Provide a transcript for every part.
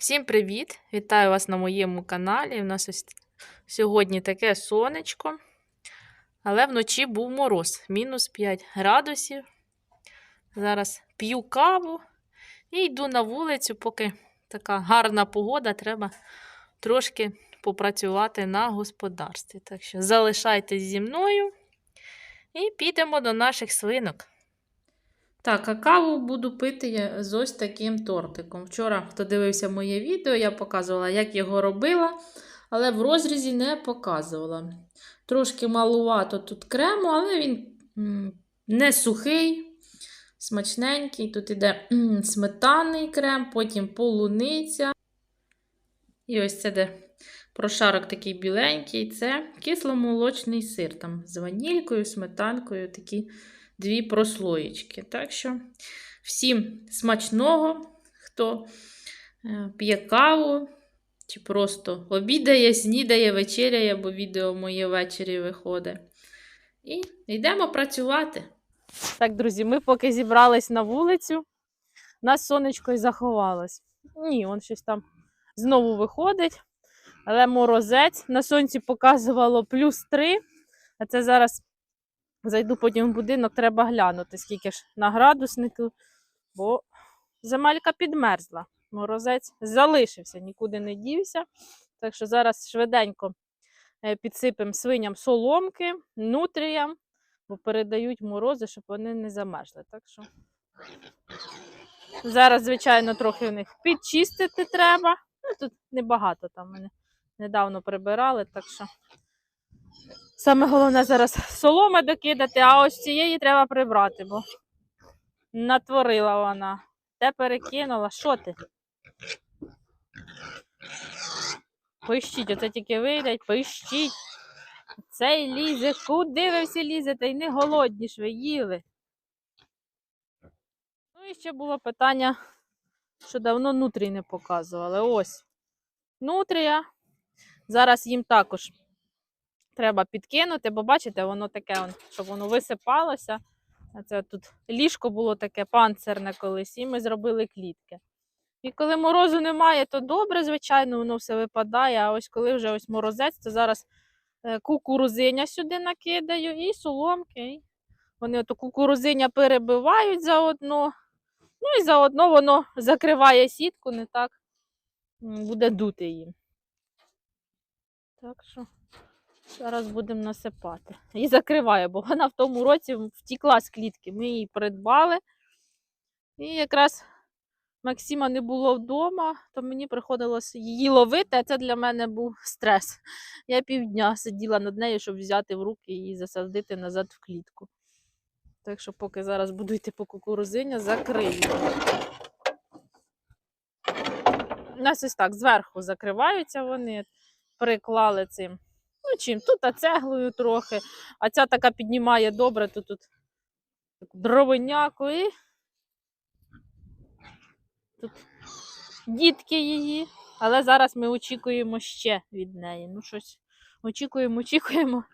Всім привіт! Вітаю вас на моєму каналі. У нас сьогодні таке сонечко, але вночі був мороз, мінус 5 градусів. Зараз п'ю каву і йду на вулицю, поки така гарна погода, треба трошки попрацювати на господарстві. Так що залишайтесь зі мною і підемо до наших свинок. Так, а каву буду пити з ось таким тортиком. Вчора, хто дивився моє відео, я показувала, як його робила, але в розрізі не показувала. Трошки малувато тут крему, але він не сухий, смачненький. Тут іде сметанний крем, потім полуниця. І ось це де прошарок такий біленький. Це кисломолочний сир. Там з ванількою, сметанкою такі дві прослоєчки. Так що всім смачного, хто е, п'є каву, чи просто обідає, снідає, вечеряє, бо відео моє ввечері виходить. І йдемо працювати. Так, друзі, ми поки зібрались на вулицю, нас сонечко і заховалось. Ні, он щось там знову виходить. Але морозець на сонці показувало плюс 3, а це зараз Зайду потім в будинок, треба глянути, скільки ж на градуснику, бо земелька підмерзла. Морозець залишився, нікуди не дівся. Так що зараз швиденько е, підсипемо свиням соломки, нутріям, бо передають морози, щоб вони не замерзли. Так що зараз, звичайно, трохи в них підчистити треба. Ну, тут небагато там мене недавно прибирали, так що. Саме головне зараз соломи докидати, а ось цієї треба прибрати, бо натворила вона. Те перекинула. Що ти? Пищіть, оце тільки вийдять, пищіть. Цей лізе, куди ви всі лізете? І не голодні ж ви їли. Ну і ще було питання, що давно нутрій не показували. Ось. Нутрія. Зараз їм також треба підкинути, бо бачите, воно таке, щоб воно висипалося. Це тут ліжко було таке панцирне колись, і ми зробили клітки. І коли морозу немає, то добре, звичайно, воно все випадає. А ось коли вже ось морозець, то зараз е, кукурузиня сюди накидаю і соломки. Вони ото кукурузиня перебивають заодно. Ну і заодно воно закриває сітку, не так буде дути їм. Так що. Зараз будемо насипати. І закриваю, бо вона в тому році втікла з клітки. Ми її придбали. І якраз Максима не було вдома, то мені приходилось її ловити, а це для мене був стрес. Я півдня сиділа над нею, щоб взяти в руки і засадити назад в клітку. Так що, поки зараз буду йти по кукурузиня, закрию. У нас ось так зверху закриваються вони, приклали цим. Ну, чим? Тут а цеглою трохи, а ця така піднімає добре, то тут дровиняку і тут дітки її. Але зараз ми очікуємо ще від неї. Ну, щось очікуємо, очікуємо.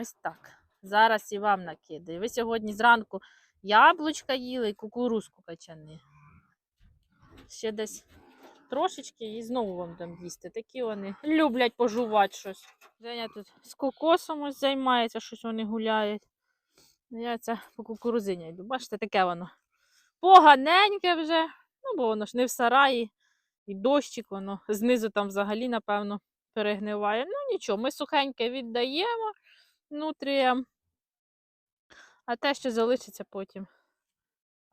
Ось так. Зараз і вам накидаю. Ви сьогодні зранку яблучка їли і кукурузку качани. Ще десь трошечки і знову вам дам їсти. Такі вони люблять пожувати щось. Женя тут з кокосом ось займається, щось вони гуляють. Я це по кукурузині йду. Бачите, таке воно поганеньке вже. Ну, бо воно ж не в сараї, і дощик, воно знизу там взагалі, напевно, перегниває. Ну нічого, ми сухеньке віддаємо нутріям. А те, що залишиться потім.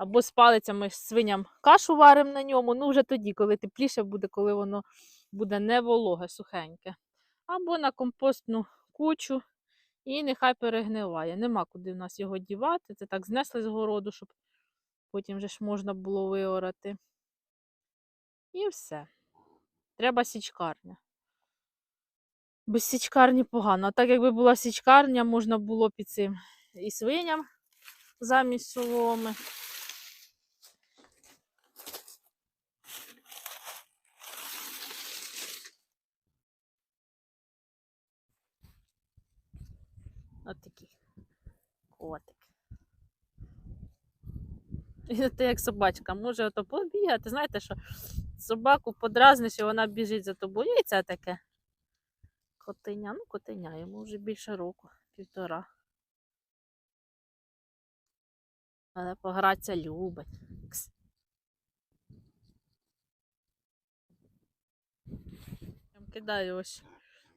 Або спалиться, ми свиням кашу варимо на ньому, ну вже тоді, коли тепліше буде, коли воно буде не вологе, сухеньке. Або на компостну кучу і нехай перегниває. Нема куди в нас його дівати. Це так знесли з городу, щоб потім вже ж можна було виорати. І все. Треба січкарня. Без січкарні погано. А так якби була січкарня, можна було під цим і свиням замість соломи. От такий котик. І це як собачка, може ото побігати. Знаєте, що собаку подразниш, і вона біжить за тобою. І це таке. Котеня, ну котеня, йому вже більше року, півтора. Але погратися любить. Кидаю ось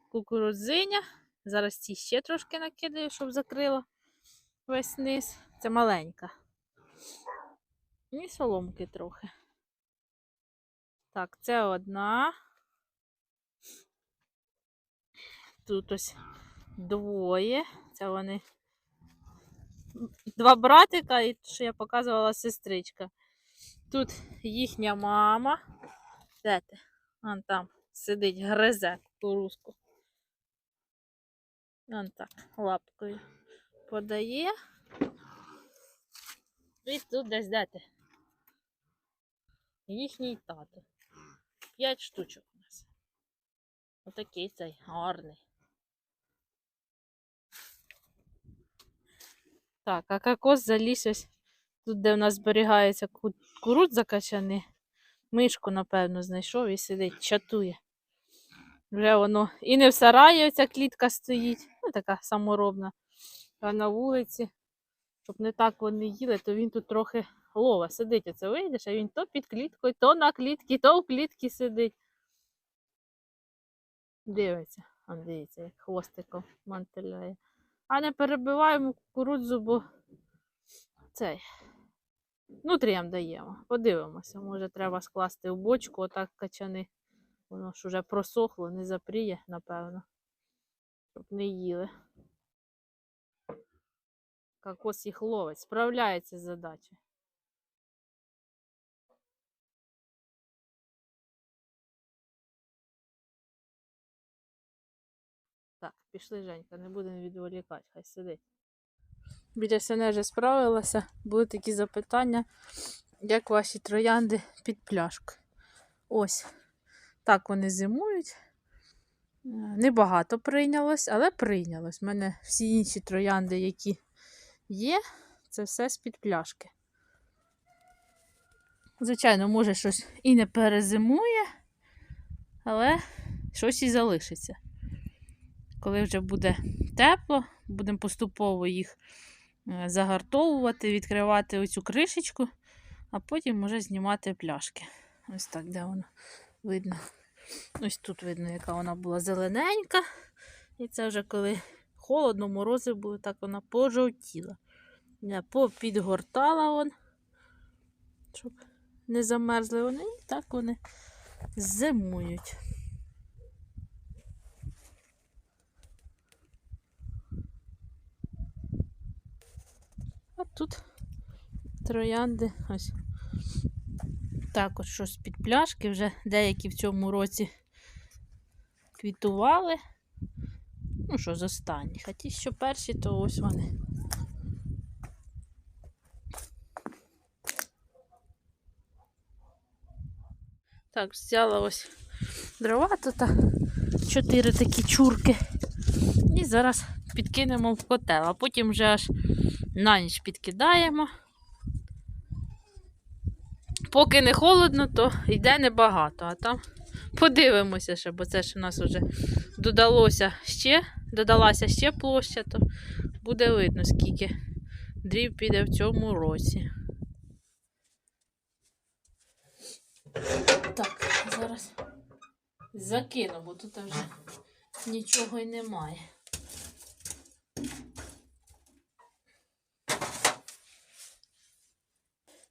кукурудзиня. Зараз ці ще трошки накидаю, щоб закрила весь низ. Це маленька. І соломки трохи. Так, це одна. Тут ось двоє. Це вони. Два братика, і що я показувала сестричка. Тут їхня мама. Де? Вон там сидить, гризе кукурузку. Вон так, лапкою подає. І тут десь де ти? Їхній тато. П'ять штучок у нас. Отакий цей гарний. Так, а кокос заліз ось тут, де в нас зберігається ку- кукурудза качани. Мишку, напевно, знайшов і сидить, чатує. Вже воно і не в сараї оця клітка стоїть, ну така саморобна, а на вулиці. Щоб не так вони їли, то він тут трохи лова сидить. Оце вийдеш, а він то під кліткою, то на клітці, то в клітці сидить. Дивиться, а дивіться, як хвостиком мантиляє. А не перебиваємо кукурудзу, бо цей. Нутріям даємо. Подивимося, може треба скласти в бочку, отак качани. Воно ж уже просохло, не запріє, напевно. Щоб не їли. Кокос їх ловить, справляється з задачею. Так, пішли, Женька, не будемо відволікати, хай сидить. Біля сіне вже справилася. Були такі запитання, як ваші троянди під пляшкою. Ось. Так вони зимують. Е, Небагато прийнялось, але прийнялось. У мене всі інші троянди, які є, це все з-під пляшки. Звичайно, може щось і не перезимує, але щось і залишиться. Коли вже буде тепло, будемо поступово їх е, загартовувати, відкривати оцю кришечку, а потім вже знімати пляшки. Ось так, де воно видно. Ось тут видно, яка вона була зелененька. І це вже коли холодно, морози були, так вона пожовтіла. Я попідгортала вон, щоб не замерзли вони, і так вони зимують. А тут троянди ось також щось під пляшки, вже деякі в цьому році квітували. Ну, що з останніх. А ті, що перші, то ось вони. Так, взяла ось дрова тут, чотири такі чурки. І зараз підкинемо в котел, а потім вже аж на ніч підкидаємо. Поки не холодно, то йде небагато, а там подивимося ще, бо це ж у нас вже додалося ще, додалася ще площа, то буде видно, скільки дрів піде в цьому році. Так, зараз закину, бо тут вже нічого й немає.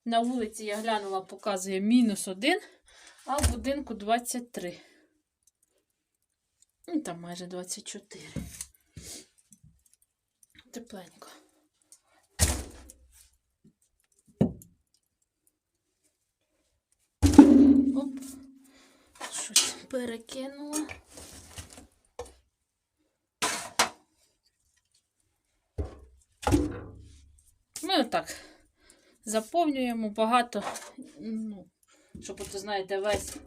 На вулиці я глянула, показує мінус один, а в будинку 23. Ну, там майже 24. Тепленько. Оп. Щось перекинула. Ми отак заповнюємо багато, ну, щоб от, знаєте, весь,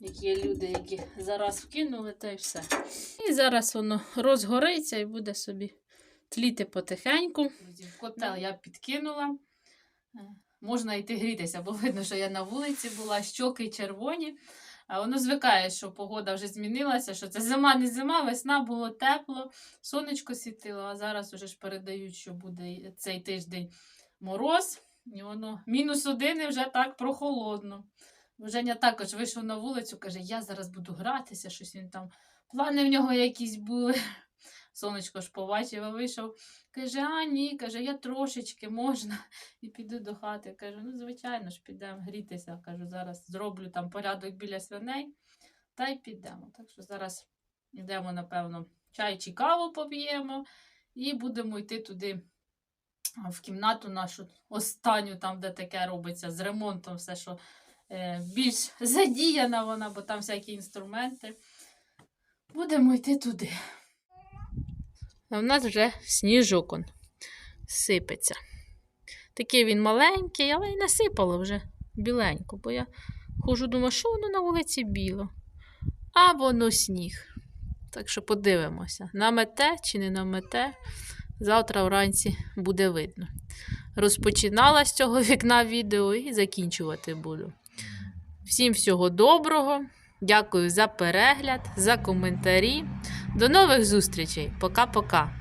які є люди, які зараз вкинули, та й все. І зараз воно розгориться і буде собі тліти потихеньку. Котел я підкинула. Е, можна йти грітися, бо видно, що я на вулиці була, щоки червоні. Воно звикає, що погода вже змінилася, що це зима, не зима, весна було тепло, сонечко світило, а зараз уже ж передають, що буде цей тиждень мороз, і воно мінус один і вже так прохолодно. Женя також вийшов на вулицю, каже, я зараз буду гратися, щось він там. Плани в нього якісь були. Сонечко ж побачив, а вийшов. Каже, а ні, каже, я трошечки можна і піду до хати. Кажу, ну, звичайно ж, підемо грітися. Кажу, зараз зроблю там порядок біля свиней та й підемо. Так що зараз йдемо, напевно, чай чи каву поп'ємо і будемо йти туди в кімнату нашу останню, там, де таке робиться з ремонтом, все, що е, більш задіяна вона, бо там всякі інструменти. Будемо йти туди. А в нас вже сніжок он сипеться. Такий він маленький, але й насипало вже біленько, бо я хожу, думаю, що воно на вулиці біло. А воно сніг. Так що подивимося, намете чи не намете. Завтра вранці буде видно. Розпочинала з цього вікна відео і закінчувати буду. Всім всього доброго. Дякую за перегляд, за коментарі. До нових зустрічей. Пока-пока.